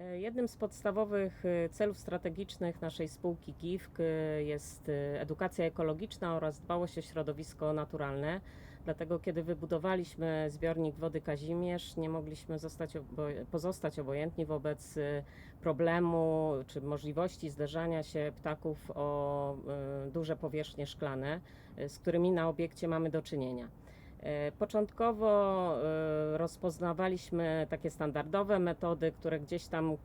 E, Jednym z podstawowych e, celów strategicznych naszej spółki GIFK e, jest edukacja ekologiczna oraz dbałość o środowisko naturalne. Dlatego, kiedy wybudowaliśmy zbiornik wody Kazimierz, nie mogliśmy zostać pozostać obojętni wobec problemu czy możliwości zderzania się ptaków o duże powierzchnie szklane, z którymi na obiekcie mamy do czynienia. E, Początkowo e, rozpoznawaliśmy takie standardowe metody, które gdzieś tam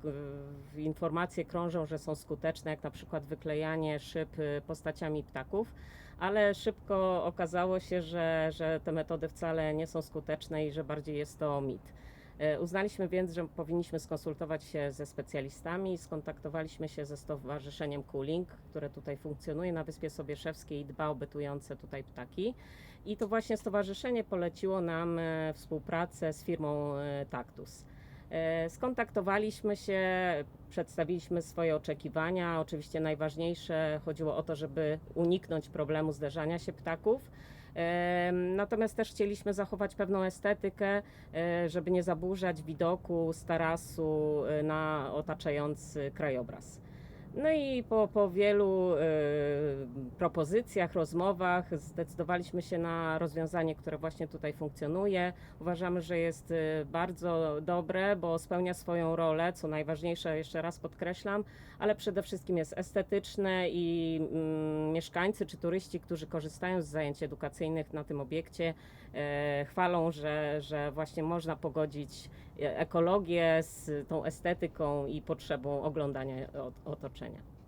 e, informacje krążą, że są skuteczne, jak na przykład wyklejanie szyb postaciami ptaków, ale szybko okazało się, że, że te metody wcale nie są skuteczne i że bardziej jest to mit. E, Uznaliśmy więc, że powinniśmy skonsultować się ze specjalistami. Skontaktowaliśmy się ze Stowarzyszeniem Cooling, które tutaj funkcjonuje na Wyspie Sobieszewskiej i dba o bytujące tutaj ptaki. I to właśnie stowarzyszenie poleciło nam e, współpracę z firmą e, Taktus. E, Skontaktowaliśmy się, przedstawiliśmy swoje oczekiwania. Oczywiście najważniejsze chodziło o to, żeby uniknąć problemu zderzania się ptaków. E, Natomiast też chcieliśmy zachować pewną estetykę, e, żeby nie zaburzać widoku z tarasu na otaczający krajobraz. No i po, po wielu propozycjach, rozmowach zdecydowaliśmy się na rozwiązanie, które właśnie tutaj funkcjonuje. Uważamy, że jest e, bardzo dobre, bo spełnia swoją rolę, co najważniejsze, jeszcze raz podkreślam, ale przede wszystkim jest estetyczne i mm, mieszkańcy czy turyści, którzy korzystają z zajęć edukacyjnych na tym obiekcie, e, chwalą, że, że właśnie można pogodzić e, ekologię z tą estetyką i potrzebą oglądania ot- otoczenia.